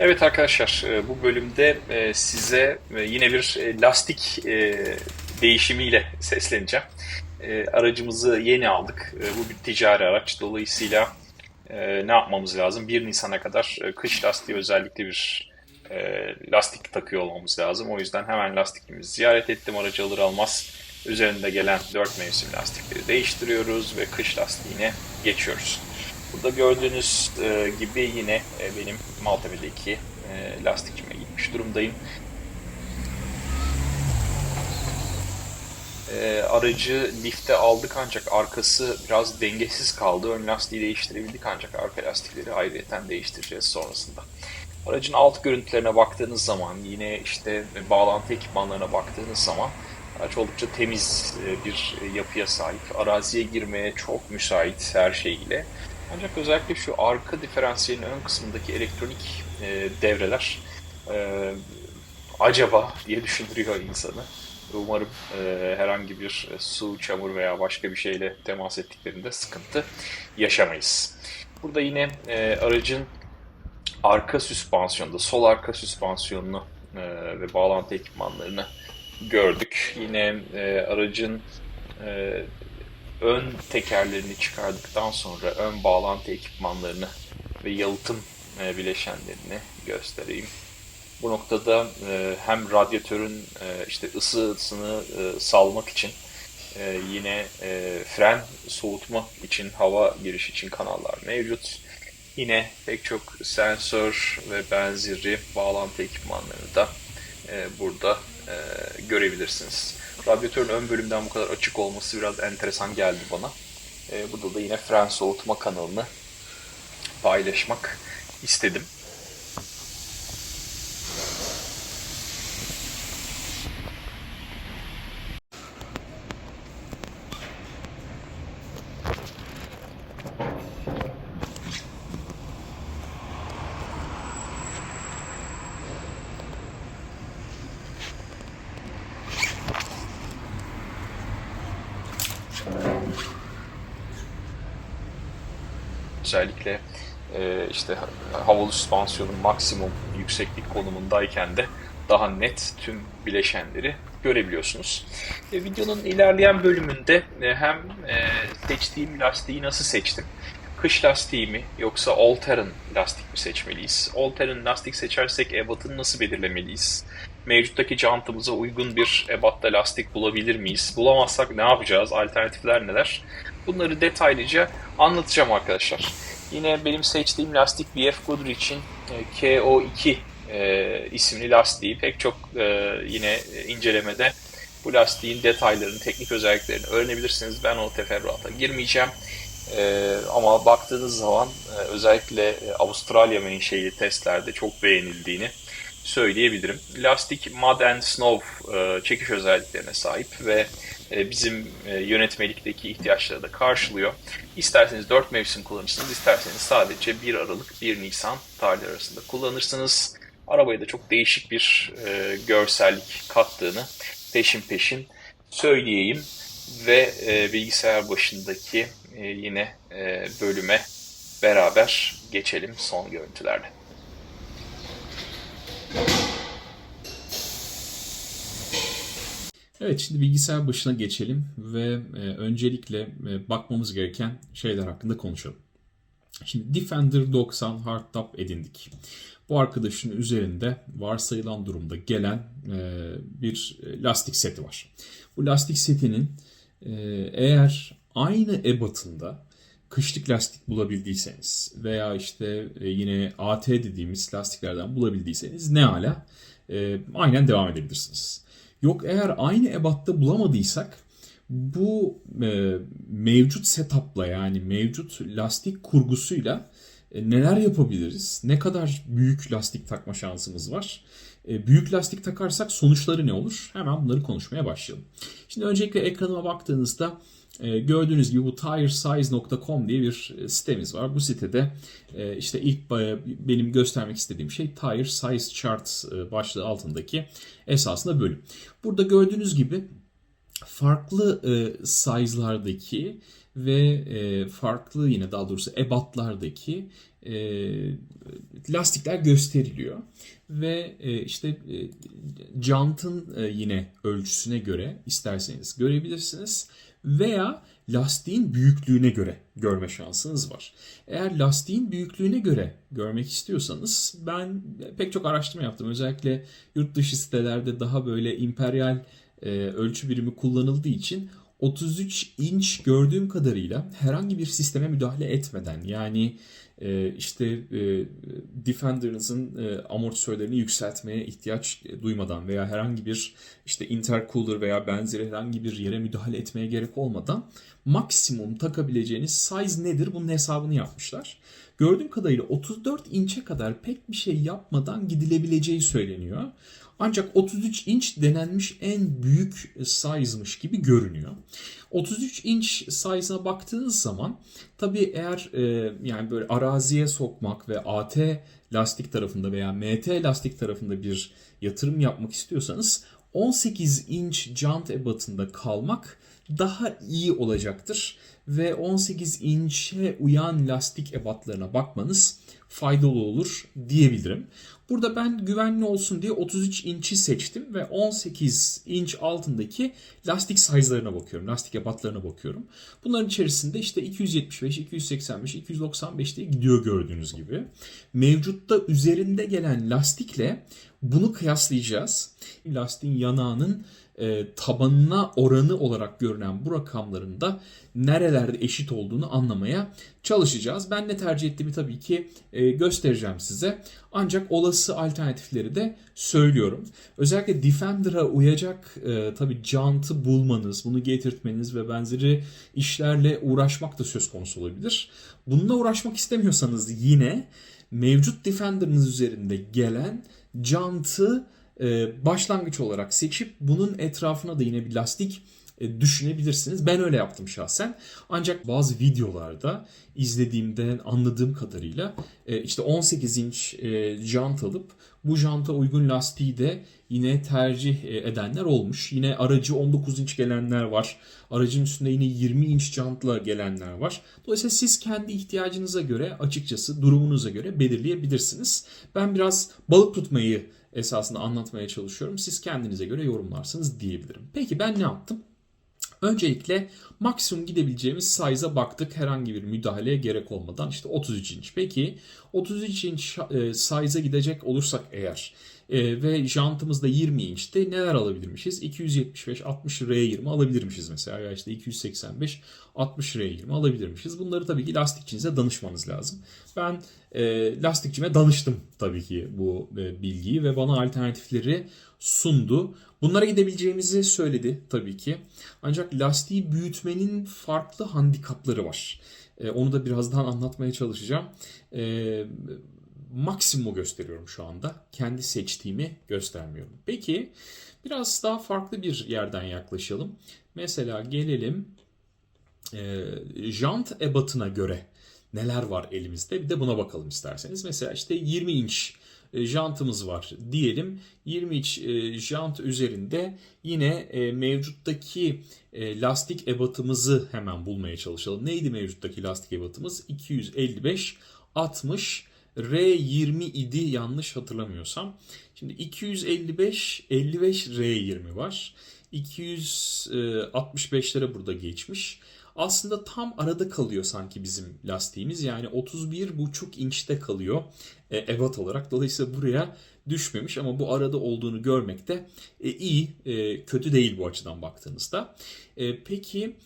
Evet arkadaşlar e, bu bölümde e, size e, yine bir lastik değişimiyle sesleneceğim. Aracımızı yeni aldık. Bu bir ticari araç. Dolayısıyla ne yapmamız lazım? 1 Nisan'a kadar kış lastiği özellikle bir lastik takıyor olmamız lazım. O yüzden hemen lastikimizi ziyaret ettim. Aracı alır almaz üzerinde gelen 4 mevsim lastikleri değiştiriyoruz ve kış lastiğine geçiyoruz. Burada gördüğünüz e, gibi yine e, benim Maltepe'deki e, lastikçime gitmiş durumdayım. E, aracı lifte aldık ancak arkası biraz dengesiz kaldı. Ön lastiği değiştirebildik ancak arka lastikleri ayrıyeten değiştireceğiz sonrasında. Aracın alt görüntülerine baktığınız zaman yine işte bağlantı ekipmanlarına baktığınız zaman araç oldukça temiz e, bir yapıya sahip. Araziye girmeye çok müsait her şeyiyle. Ancak özellikle şu arka diferansiyelin ön kısmındaki elektronik e, devreler e, acaba diye düşündürüyor insanı. Umarım e, herhangi bir su, çamur veya başka bir şeyle temas ettiklerinde sıkıntı yaşamayız. Burada yine e, aracın arka süspansiyonda, sol arka süspansiyonunu e, ve bağlantı ekipmanlarını gördük. Yine e, aracın e, ön tekerlerini çıkardıktan sonra ön bağlantı ekipmanlarını ve yalıtım e, bileşenlerini göstereyim. Bu noktada e, hem radyatörün e, işte ısısını salmak için yine fren soğutma için hava giriş için kanallar mevcut. Yine pek çok sensör ve benzeri bağlantı ekipmanlarını da burada görebilirsiniz. Radyatörün ön bölümden bu kadar açık olması biraz enteresan geldi bana. E, burada da yine fren soğutma kanalını paylaşmak istedim. Özellikle e, işte havalı süspansiyonun maksimum yükseklik konumundayken de daha net tüm bileşenleri görebiliyorsunuz. E, videonun ilerleyen bölümünde e, hem e, seçtiğim lastiği nasıl seçtim, kış lastiği mi yoksa all terrain lastik mi seçmeliyiz? All terrain lastik seçersek ebatını nasıl belirlemeliyiz? Mevcuttaki jantımıza uygun bir ebatta lastik bulabilir miyiz? Bulamazsak ne yapacağız? Alternatifler neler? Bunları detaylıca anlatacağım arkadaşlar. Yine benim seçtiğim lastik BF Goodrich'in e, KO2 e, isimli lastiği. Pek çok e, yine incelemede bu lastiğin detaylarını, teknik özelliklerini öğrenebilirsiniz. Ben o teferruata girmeyeceğim. E, ama baktığınız zaman e, özellikle e, Avustralya menşeli testlerde çok beğenildiğini söyleyebilirim. Lastik Mud and Snow e, çekiş özelliklerine sahip ve e, bizim e, yönetmelikteki ihtiyaçları da karşılıyor. İsterseniz 4 mevsim kullanırsınız, isterseniz sadece 1 Aralık 1 Nisan tarihleri arasında kullanırsınız. Arabaya da çok değişik bir görsellik kattığını peşin peşin söyleyeyim ve bilgisayar başındaki yine bölüme beraber geçelim son görüntülerle. Evet şimdi bilgisayar başına geçelim ve e, öncelikle e, bakmamız gereken şeyler hakkında konuşalım. Şimdi Defender 90 hardtop edindik. Bu arkadaşın üzerinde varsayılan durumda gelen e, bir lastik seti var. Bu lastik setinin eğer aynı ebatında kışlık lastik bulabildiyseniz veya işte e, yine AT dediğimiz lastiklerden bulabildiyseniz ne ala e, aynen devam edebilirsiniz. Yok eğer aynı ebatta bulamadıysak bu e, mevcut setup'la yani mevcut lastik kurgusuyla e, neler yapabiliriz? Ne kadar büyük lastik takma şansımız var? E, büyük lastik takarsak sonuçları ne olur? Hemen bunları konuşmaya başlayalım. Şimdi öncelikle ekranıma baktığınızda gördüğünüz gibi bu tiresize.com diye bir e, sitemiz var. Bu sitede e, işte ilk benim göstermek istediğim şey Tire Size Chart e, başlığı altındaki esasında bölüm. Burada gördüğünüz gibi farklı size'lardaki ve farklı yine daha doğrusu ebatlardaki lastikler gösteriliyor ve işte jantın yine ölçüsüne göre isterseniz görebilirsiniz veya lastiğin büyüklüğüne göre görme şansınız var. Eğer lastiğin büyüklüğüne göre görmek istiyorsanız ben pek çok araştırma yaptım. Özellikle yurt dışı sitelerde daha böyle imperyal e, ölçü birimi kullanıldığı için 33 inç gördüğüm kadarıyla herhangi bir sisteme müdahale etmeden yani e, işte e, e, amortisörlerini yükseltmeye ihtiyaç duymadan veya herhangi bir işte intercooler veya benzeri herhangi bir yere müdahale etmeye gerek olmadan maksimum takabileceğiniz size nedir bunun hesabını yapmışlar. Gördüğüm kadarıyla 34 inçe kadar pek bir şey yapmadan gidilebileceği söyleniyor. Ancak 33 inç denenmiş en büyük size'mış gibi görünüyor. 33 inç size'a baktığınız zaman tabii eğer e, yani böyle araziye sokmak ve AT lastik tarafında veya MT lastik tarafında bir yatırım yapmak istiyorsanız 18 inç jant ebatında kalmak daha iyi olacaktır ve 18 inçe uyan lastik ebatlarına bakmanız faydalı olur diyebilirim. Burada ben güvenli olsun diye 33 inç'i seçtim ve 18 inç altındaki lastik size'larına bakıyorum. Lastik ebatlarına bakıyorum. Bunların içerisinde işte 275, 285, 295 diye gidiyor gördüğünüz gibi. Mevcutta üzerinde gelen lastikle bunu kıyaslayacağız. Lastiğin yanağının e, tabanına oranı olarak görünen bu rakamların da nerelerde eşit olduğunu anlamaya çalışacağız. Ben ne tercih ettiğimi tabii ki e, göstereceğim size. Ancak olası alternatifleri de söylüyorum. Özellikle Defender'a uyacak e, tabii jantı bulmanız, bunu getirtmeniz ve benzeri işlerle uğraşmak da söz konusu olabilir. Bununla uğraşmak istemiyorsanız yine mevcut Defender'ınız üzerinde gelen jantı başlangıç olarak seçip bunun etrafına da yine bir lastik e, düşünebilirsiniz. Ben öyle yaptım şahsen. Ancak bazı videolarda izlediğimden anladığım kadarıyla e, işte 18 inç e, jant alıp bu janta uygun lastiği de yine tercih edenler olmuş. Yine aracı 19 inç gelenler var. Aracın üstünde yine 20 inç jantla gelenler var. Dolayısıyla siz kendi ihtiyacınıza göre açıkçası durumunuza göre belirleyebilirsiniz. Ben biraz balık tutmayı esasında anlatmaya çalışıyorum. Siz kendinize göre yorumlarsınız diyebilirim. Peki ben ne yaptım? Öncelikle maksimum gidebileceğimiz size'a baktık. Herhangi bir müdahaleye gerek olmadan işte 33 inç. Peki 33 inç e, size'a gidecek olursak eğer e, ve jantımız da 20 inçte neler alabilirmişiz? 275 60 R20 alabilirmişiz mesela ya işte 285 60 R20 alabilirmişiz. Bunları tabii ki lastikçinize danışmanız lazım. Ben e, lastikçime danıştım tabii ki bu bilgiyi ve bana alternatifleri sundu. Bunlara gidebileceğimizi söyledi tabii ki. Ancak lastiği büyütmenin farklı handikapları var. E, onu da birazdan anlatmaya çalışacağım. E, maksimumu gösteriyorum şu anda. Kendi seçtiğimi göstermiyorum. Peki biraz daha farklı bir yerden yaklaşalım. Mesela gelelim e, jant ebatına göre neler var elimizde bir de buna bakalım isterseniz. Mesela işte 20 inç jantımız var diyelim. 20 inç e, jant üzerinde yine e, mevcuttaki lastik ebatımızı hemen bulmaya çalışalım. Neydi mevcuttaki lastik ebatımız? 255 60 R20 idi yanlış hatırlamıyorsam. Şimdi 255 55 R20 var. 265'lere burada geçmiş. Aslında tam arada kalıyor sanki bizim lastiğimiz. Yani 31,5 inçte kalıyor e, ebat olarak. Dolayısıyla buraya düşmemiş ama bu arada olduğunu görmek de e, iyi, e, kötü değil bu açıdan baktığınızda. E, peki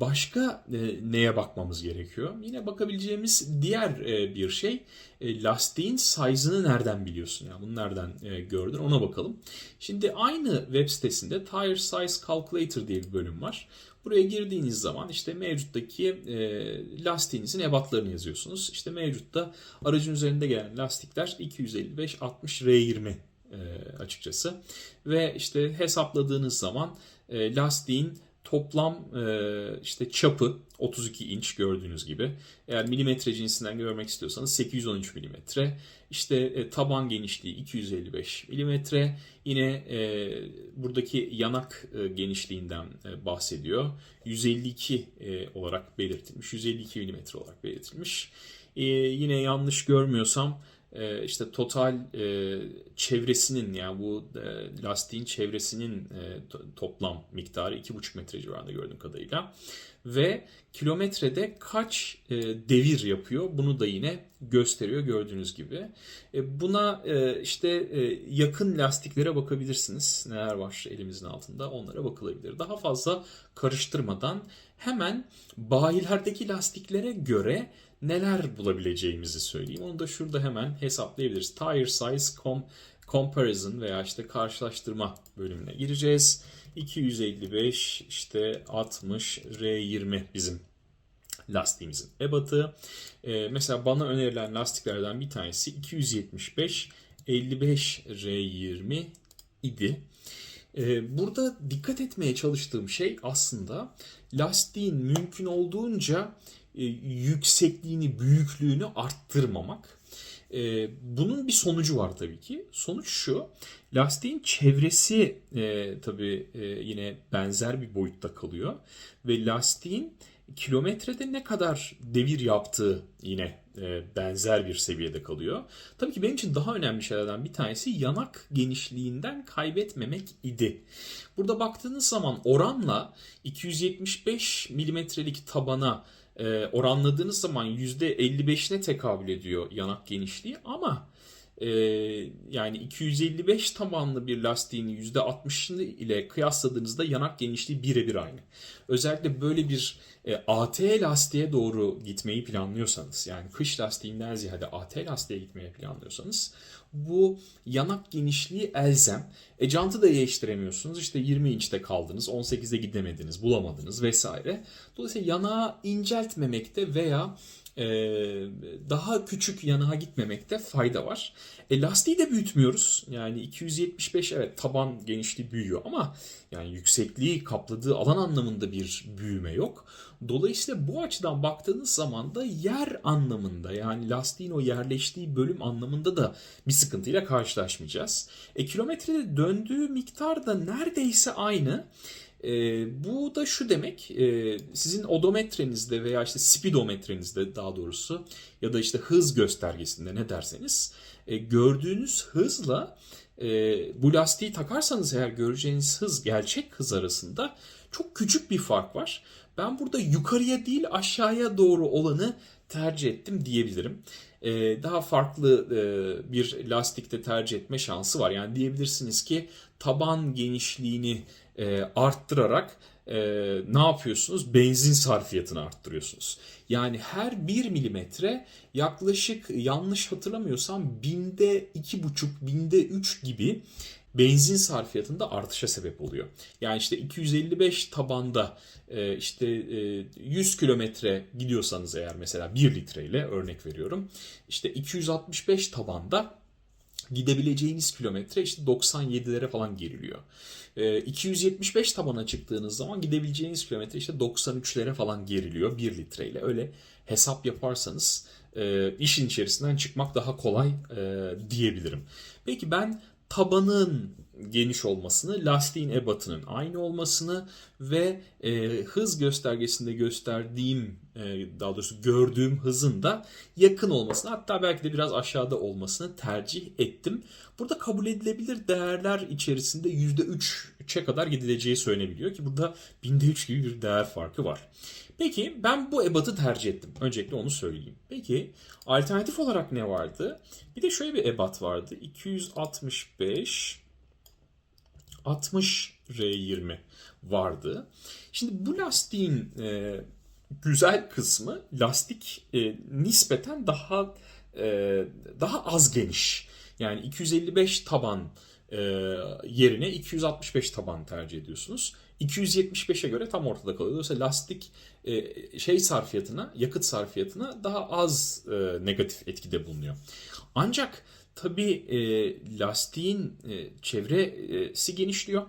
başka e, neye bakmamız gerekiyor? Yine bakabileceğimiz diğer e, bir şey lastiğin size'ını nereden biliyorsun? Yani bunu nereden gördün ona bakalım. Şimdi aynı web sitesinde Tire Size Calculator diye bir bölüm var. Buraya girdiğiniz zaman işte mevcuttaki e, lastiğinizin ebatlarını yazıyorsunuz. İşte mevcutta aracın üzerinde gelen lastikler 255 60 R20 e, açıkçası. Ve işte hesapladığınız zaman e, lastiğin toplam e, işte çapı 32 inç gördüğünüz gibi. Eğer milimetre cinsinden görmek istiyorsanız 813 milimetre. İşte e, taban genişliği 255 milimetre. Yine e, buradaki yanak genişliğinden bahsediyor. 152 e, olarak belirtilmiş. 152 milimetre olarak belirtilmiş. Yine yanlış görmüyorsam e, işte total e, çevresinin yani bu e, lastiğin çevresinin e, to- toplam miktarı 2,5 metre civarında gördüğüm kadarıyla. Ve kilometrede kaç devir yapıyor bunu da yine gösteriyor gördüğünüz gibi. Buna işte yakın lastiklere bakabilirsiniz. Neler var elimizin altında onlara bakılabilir. Daha fazla karıştırmadan hemen bayilerdeki lastiklere göre neler bulabileceğimizi söyleyeyim. Onu da şurada hemen hesaplayabiliriz. Tire size com- comparison veya işte karşılaştırma bölümüne gireceğiz. 255 işte 60 R20 bizim lastiğimizin ebatı. Ee, mesela bana önerilen lastiklerden bir tanesi 275 55 R20 idi. Ee, burada dikkat etmeye çalıştığım şey aslında lastiğin mümkün olduğunca e, yüksekliğini, büyüklüğünü arttırmamak. E, bunun bir sonucu var tabii ki. Sonuç şu, lastiğin çevresi e, tabii yine benzer bir boyutta kalıyor ve lastiğin kilometrede ne kadar devir yaptığı yine benzer bir seviyede kalıyor. Tabii ki benim için daha önemli şeylerden bir tanesi yanak genişliğinden kaybetmemek idi. Burada baktığınız zaman oranla 275 milimetrelik tabana e, oranladığınız zaman %55'ine tekabül ediyor yanak genişliği ama e, yani 255 tabanlı bir lastiğin %60'ını ile kıyasladığınızda yanak genişliği birebir aynı. Özellikle böyle bir e, AT lastiğe doğru gitmeyi planlıyorsanız yani kış lastiğinden ziyade AT lastiğe gitmeye planlıyorsanız bu yanak genişliği elzem. E jantı da değiştiremiyorsunuz. İşte 20 inçte kaldınız, 18'de gidemediniz, bulamadınız vesaire. Dolayısıyla yanağı inceltmemekte veya e, daha küçük yanağa gitmemekte fayda var. E, lastiği de büyütmüyoruz. Yani 275 evet taban genişliği büyüyor ama yani yüksekliği kapladığı alan anlamında bir büyüme yok. Dolayısıyla bu açıdan baktığınız zaman da yer anlamında yani lastiğin o yerleştiği bölüm anlamında da bir sıkıntıyla karşılaşmayacağız. E, kilometrede döndüğü miktar da neredeyse aynı. E, bu da şu demek e, sizin odometrenizde veya işte spidometrenizde daha doğrusu ya da işte hız göstergesinde ne derseniz e, gördüğünüz hızla e, bu lastiği takarsanız eğer göreceğiniz hız gerçek hız arasında çok küçük bir fark var. Ben burada yukarıya değil aşağıya doğru olanı tercih ettim diyebilirim. Ee, daha farklı e, bir lastikte tercih etme şansı var. Yani diyebilirsiniz ki taban genişliğini e, arttırarak e, ne yapıyorsunuz? Benzin sarfiyatını arttırıyorsunuz. Yani her 1 milimetre yaklaşık yanlış hatırlamıyorsam binde iki buçuk, binde 3 gibi benzin sarfiyatında artışa sebep oluyor. Yani işte 255 tabanda e, işte e, 100 kilometre gidiyorsanız eğer mesela 1 litreyle örnek veriyorum. İşte 265 tabanda gidebileceğiniz kilometre işte 97'lere falan geriliyor. E, 275 tabana çıktığınız zaman gidebileceğiniz kilometre işte 93'lere falan geriliyor 1 litreyle. Öyle hesap yaparsanız e, işin içerisinden çıkmak daha kolay e, diyebilirim. Peki ben tabanın geniş olmasını, lastiğin ebatının aynı olmasını ve e, hız göstergesinde gösterdiğim, e, daha doğrusu gördüğüm hızın da yakın olmasını, hatta belki de biraz aşağıda olmasını tercih ettim. Burada kabul edilebilir değerler içerisinde %3'e kadar gidileceği söylenebiliyor ki burada binde 3 gibi bir değer farkı var. Peki ben bu ebatı tercih ettim. Öncelikle onu söyleyeyim. Peki alternatif olarak ne vardı? Bir de şöyle bir ebat vardı. 265 60 R20 vardı. Şimdi bu lastiğin e, güzel kısmı lastik e, nispeten daha e, daha az geniş. Yani 255 taban e, yerine 265 taban tercih ediyorsunuz. 275'e göre tam ortada kalıyor. Dolayısıyla lastik e, şey sarfiyatına, yakıt sarfiyatına daha az e, negatif etkide bulunuyor. Ancak tabii e, lastiğin çevresi genişliyor.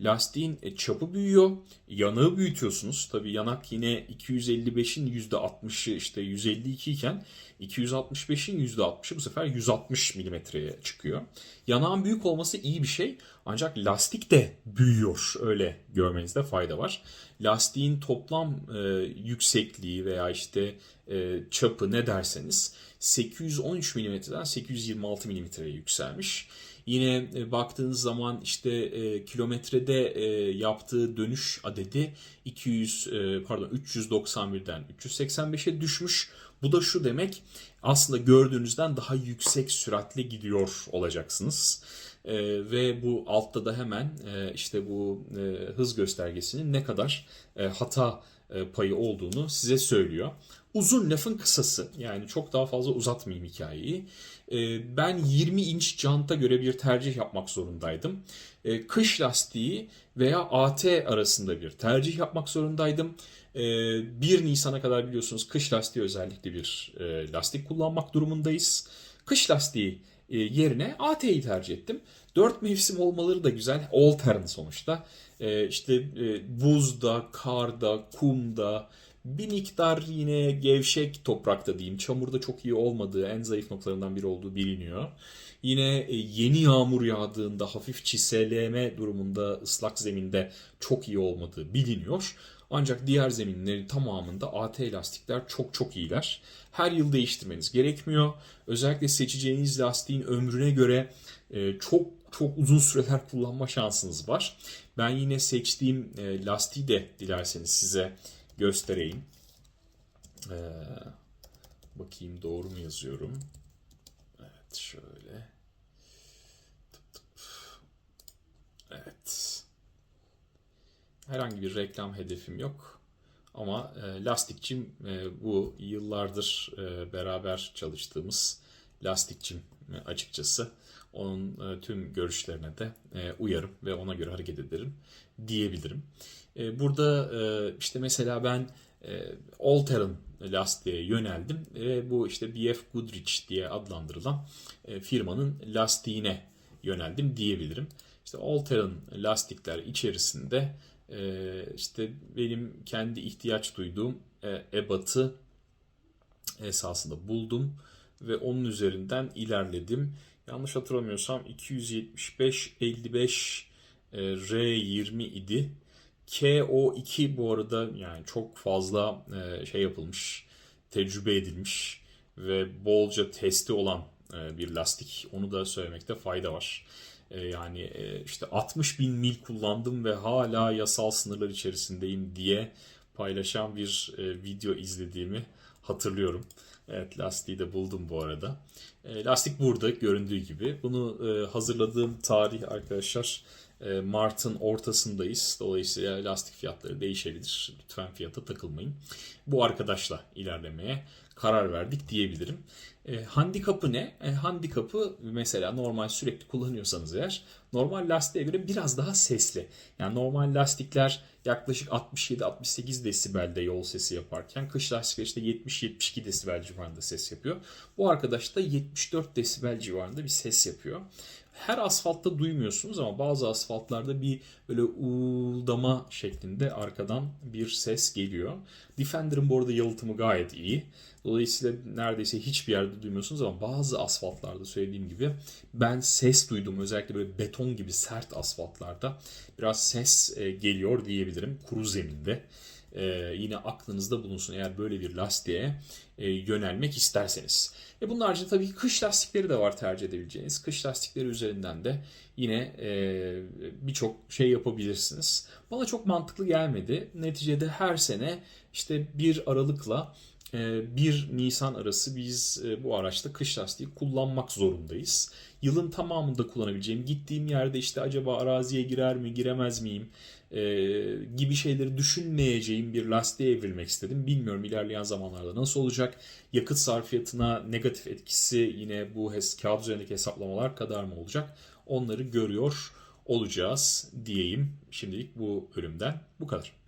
lastiğin çapı büyüyor. Yanağı büyütüyorsunuz. Tabii yanak yine 255'in %60'ı işte 152 iken 265'in %60'ı bu sefer 160 milimetreye çıkıyor. Yanağın büyük olması iyi bir şey. Ancak lastik de büyüyor. Öyle görmenizde fayda var. Lastiğin toplam e, yüksekliği veya işte e, çapı ne derseniz 813 mm'den 826 mm'ye yükselmiş. Yine e, baktığınız zaman işte e, kilometrede e, yaptığı dönüş adedi 200 e, pardon 391'den 385'e düşmüş. Bu da şu demek aslında gördüğünüzden daha yüksek süratle gidiyor olacaksınız. E, ve bu altta da hemen e, işte bu e, hız göstergesinin ne kadar e, hata e, payı olduğunu size söylüyor. Uzun lafın kısası yani çok daha fazla uzatmayayım hikayeyi. E, ben 20 inç janta göre bir tercih yapmak zorundaydım. E, kış lastiği veya AT arasında bir tercih yapmak zorundaydım. E, 1 Nisan'a kadar biliyorsunuz kış lastiği özellikle bir e, lastik kullanmak durumundayız. Kış lastiği e, yerine AT'yi tercih ettim. 4 mevsim olmaları da güzel. All terrain sonuçta. İşte e, buzda, karda, kumda, bir miktar yine gevşek toprakta diyeyim. Çamurda çok iyi olmadığı, en zayıf noktalarından biri olduğu biliniyor. Yine e, yeni yağmur yağdığında hafif çiseleme durumunda ıslak zeminde çok iyi olmadığı biliniyor. Ancak diğer zeminlerin tamamında AT lastikler çok çok iyiler. Her yıl değiştirmeniz gerekmiyor. Özellikle seçeceğiniz lastiğin ömrüne göre e, çok çok uzun süreler kullanma şansınız var. Ben yine seçtiğim e, lastiği de dilerseniz size göstereyim. Ee, bakayım doğru mu yazıyorum? Evet şöyle. Tıp tıp. Evet. Herhangi bir reklam hedefim yok. Ama e, lastikçim e, bu yıllardır e, beraber çalıştığımız lastikçim e, açıkçası. Onun e, tüm görüşlerine de e, uyarım ve ona göre hareket ederim diyebilirim. E, burada e, işte mesela ben e, All Terrain lastiğe yöneldim ve bu işte BF Goodrich diye adlandırılan e, firmanın lastiğine yöneldim diyebilirim. İşte All Terrain lastikler içerisinde işte benim kendi ihtiyaç duyduğum ebatı esasında buldum ve onun üzerinden ilerledim. Yanlış hatırlamıyorsam 275 55 e, R20 idi. KO2 bu arada yani çok fazla e, şey yapılmış, tecrübe edilmiş ve bolca testi olan e, bir lastik. Onu da söylemekte fayda var. E, yani işte 60 bin mil kullandım ve hala yasal sınırlar içerisindeyim diye paylaşan bir video izlediğimi hatırlıyorum. Evet lastiği de buldum bu arada. Lastik burada göründüğü gibi. Bunu hazırladığım tarih arkadaşlar Mart'ın ortasındayız. Dolayısıyla lastik fiyatları değişebilir. Lütfen fiyata takılmayın. Bu arkadaşla ilerlemeye karar verdik diyebilirim. E, handikapı ne? E, handikapı mesela normal sürekli kullanıyorsanız eğer normal lastiğe göre biraz daha sesli. Yani normal lastikler yaklaşık 67-68 desibelde yol sesi yaparken kış lastikler işte 70-72 desibel civarında ses yapıyor. Bu arkadaş da 74 desibel civarında bir ses yapıyor. Her asfaltta duymuyorsunuz ama bazı asfaltlarda bir böyle uğuldama şeklinde arkadan bir ses geliyor. Defender'ın bu arada yalıtımı gayet iyi. Dolayısıyla neredeyse hiçbir yerde duymuyorsunuz ama bazı asfaltlarda söylediğim gibi ben ses duydum. Özellikle böyle beton gibi sert asfaltlarda biraz ses e, geliyor diyebilirim kuru zeminde. Ee, yine aklınızda bulunsun eğer böyle bir lastiğe e, yönelmek isterseniz. E bunun haricinde tabii ki kış lastikleri de var tercih edebileceğiniz. Kış lastikleri üzerinden de yine e, birçok şey yapabilirsiniz. Bana çok mantıklı gelmedi. Neticede her sene işte bir aralıkla 1 Nisan arası biz e, bu araçta kış lastiği kullanmak zorundayız. Yılın tamamında kullanabileceğim, gittiğim yerde işte acaba araziye girer mi, giremez miyim e, gibi şeyleri düşünmeyeceğim bir lastiğe evrilmek istedim. Bilmiyorum ilerleyen zamanlarda nasıl olacak. Yakıt sarfiyatına negatif etkisi yine bu hes- kağıt üzerindeki hesaplamalar kadar mı olacak? Onları görüyor olacağız diyeyim. Şimdilik bu bölümden bu kadar.